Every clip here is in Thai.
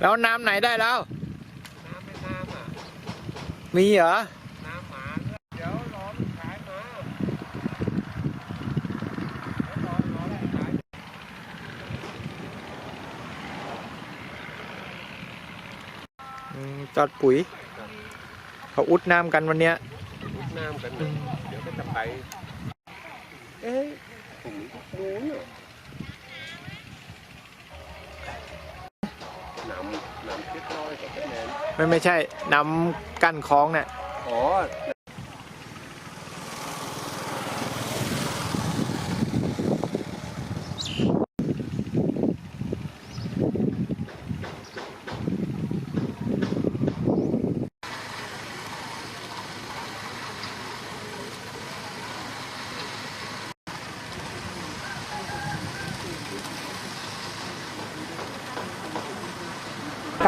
แล้วน้ำไหนได้แล้ว น้ำไม่น้ำอะ มีเหรอ น้ำหมาเดี๋ยวรอมันขายมาเดี๋ยวรอรอมันขายอืมจอดปุ๋ย เขาอุดน้ำกันวันเนี้ยมุดน้ำกันนะเดี๋ยวก็จะไป เอ๊ะผมรู้เนี่ยน้ ไม่ไม่ใช่น้ำกั้นคลองเนี่ย อ๋อ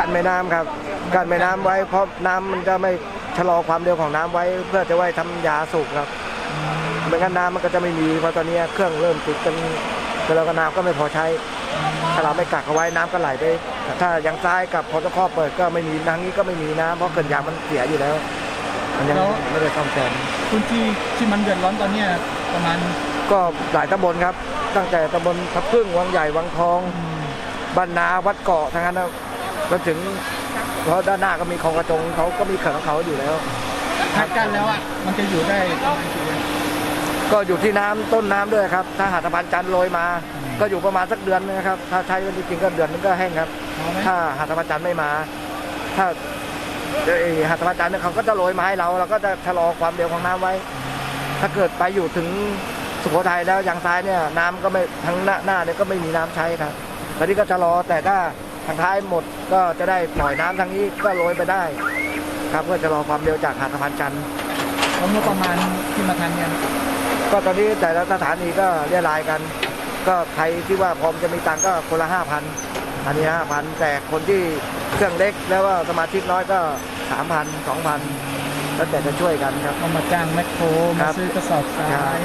กั้นแม่น้ำครับกั้นแม่น้ำไว้เพราะน้ำมันจะไม่ชะลอความเร็วของน้ำไว้ เพื่อจะไว้ทำยาสูบครับไม่งั้นน้ำมันก็จะไม่มีเพราะตอนนี้เครื่องเริ่มติดกันแล้วก็น้ำก็ไม่พอใช้ถ้าเราไม่กักเอาไว้น้ำก็ไหลไป ถ้าอย่างซ้ายกับพอตคอเปิดก็ไม่มีทางนี้ก็ไม่มีน้ำเพราะเกิดยางมันเสียอยู่แล้ว มันยังแล้วไม่ได้ซ่อมแซมพื้นที่ที่มันเดือดร้อนตอนเนี้ยประมาณก็หลายตำบลครับ ตั้งแต่ตำบลทับพึ่งวังใหญ่วังทองบ้านนาวัดเกาะทั้งนั้น นะจนถึงเพราะด้านหน้าก็มีคลองกระจงเขาก็มีเขื่อนของเขาอยู่แล้ว ถ้ากั้นแล้วอะมันจะอยู่ได้ประมาณกี่เดือนก็อยู่ที่น้ำต้นน้ำด้วยครับ ถ้าหาดสะพานจันทร์โรยมา ก็อยู่ประมาณสักเดือนนึงนะครับ ถ้าใช้กันจริงๆก็เดือนนึงก็แห้งครับ พอไหมถ้าหาดสะพานจันทร์ไม่มา ถ้าเอ่อหาดสะพานจันทร์เนี่ยเขาก็จะโรยมาให้เราเราก็จะชะลอความเร็วของน้ำไว้ ถ้าเกิดไปอยู่ถึงสุโขทัยแล้วอย่างซ้ายเนี่ยน้ำก็ไม่ทางหน้าหน้าเนี่ยก็ไม่มีน้ำใช้ครับตอนนี้ก็ชะลอแต่ถ้า ทางท้ายหมดก็จะได้ปล่อยน้ำทางนี้ก็โรยไปได้ ครับเพื่อจะรอความเร็วจากหาดสะพานจันทร์แล้วงบประมาณที่มาทำเนี่ยก็ตอนนี้แต่ละสถานีก็เรียรายกัน ก็ใครที่ว่าพร้อมจะมีตังค์ก็คนละห้าพันอันนี้ห้าพันแต่คนที่เครื่องเล็กแล้วว่าสมาชิกน้อยก็สามพันสองพันแล้วแต่จะช่วยกันครับเอามาจ้างแมคโครครัมาบซื้อกระสอบทราย